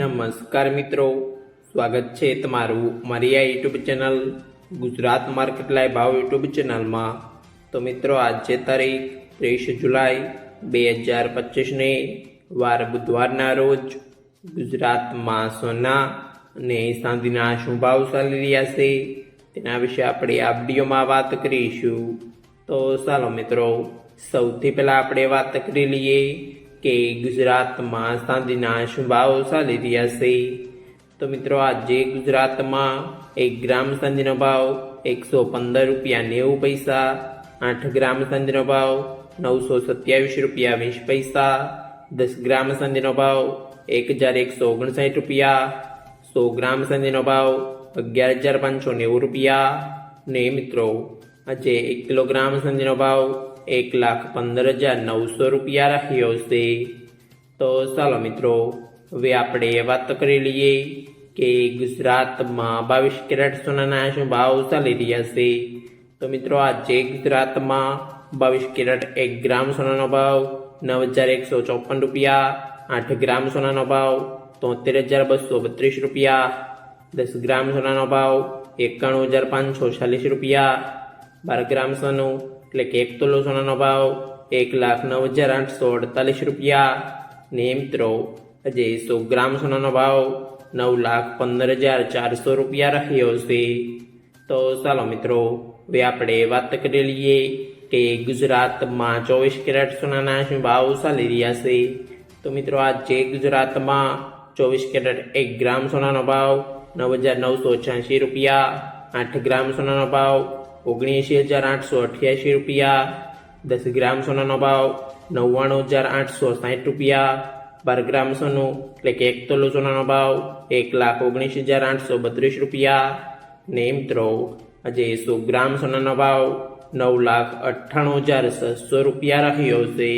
નમસ્કાર મિત્રો, સ્વાગત છે તમારું મારી આ યુટ્યુબ ચેનલ, ગુજરાત માર્કેટ લાઈ ભાવ યુટ્યુબ ચેનલમાં. તો મિત્રો, આજે તારીખ ત્રીસ જુલાઈ બે હજાર પચીસને વાર બુધવારના રોજ ગુજરાતમાં સોના અને ચાંદીના શું ભાવ ચાલી રહ્યા છે તેના વિશે આપણે આ વિડીયોમાં વાત કરીશું. તો ચાલો મિત્રો, સૌથી પહેલાં આપણે વાત કરી લઈએ કે ગુજરાતમાં ચાંદીના શું ભાવ ચાલી રહ્યા છે. તો મિત્રો, આજે ગુજરાતમાં એક ગ્રામ ચાંદીનો ભાવ એકસો પંદર રૂપિયા નેવું પૈસા, આઠ ગ્રામ ચાંદીનો ભાવ નવસો સત્યાવીસ રૂપિયા વીસ પૈસા, દસ ગ્રામ ચાંદીનો ભાવ એક હજાર એકસો ઓગણસાઠ રૂપિયા, સો ગ્રામ ચાંદીનો ભાવ અગિયાર હજાર પાંચસો નેવું રૂપિયા. ને મિત્રો, આજે એક કિલોગ્રામ ચાંદીનો ભાવ એક લાખ પંદર હજાર નવસો રૂપિયા રહ્યો છે. તો ચાલો મિત્રો, હવે આપણે વાત કરી લઈએ કે ગુજરાતમાં બાવીસ કેરેટ સોનાના શું ભાવ ચાલી રહ્યા છે. તો મિત્રો, આજે ગુજરાતમાં બાવીસ કેરેટ એક ગ્રામ સોનાનો ભાવ નવ હજાર એકસો ચોપન રૂપિયા, આઠ ગ્રામ સોનાનો ભાવ તોતેર હજાર બસો બત્રીસ રૂપિયા, દસ ગ્રામ સોનાનો ભાવ એકાણું હજાર પાંચસો ચાલીસ રૂપિયા, બાર ગ્રામ સોનું એટલે કે એક તોલો સોનાનો ભાવ એક લાખ નવ હજાર આઠસો અડતાલીસ રૂપિયા. ને મિત્રો આજે સો ગ્રામ સોનાનો ભાવ નવ લાખ પંદર હજાર ચારસો રૂપિયા રહ્યો છે. તો ચાલો મિત્રો, હવે આપણે વાત કરી લઈએ કે ગુજરાતમાં ચોવીસ કેરેટ સોનાના શું ભાવ ચાલી રહ્યા છે. તો મિત્રો, આજે ગુજરાતમાં ચોવીસ કેરેટ એક ગ્રામ સોનાનો ભાવ નવ હજાર નવસો છ્યાસી રૂપિયા, આઠ ગ્રામ સોનાનો ભાવ ઓગણએંશી હજાર આઠસો અઠ્યાસી રૂપિયા, દસ ગ્રામ સોનાનો ભાવ નવ્વાણું હજાર આઠસો સાઠ રૂપિયા, બાર ગ્રામ સોનું એટલે કે એક તોલો સોનાનો ભાવ એક લાખ ઓગણીસ હજાર આઠસો બત્રીસ રૂપિયા. ને મિત્રો, આજે સો ગ્રામ સોનાનો ભાવ નવ લાખ અઠ્ઠાણું હજાર છસો રૂપિયા રહ્યો છે.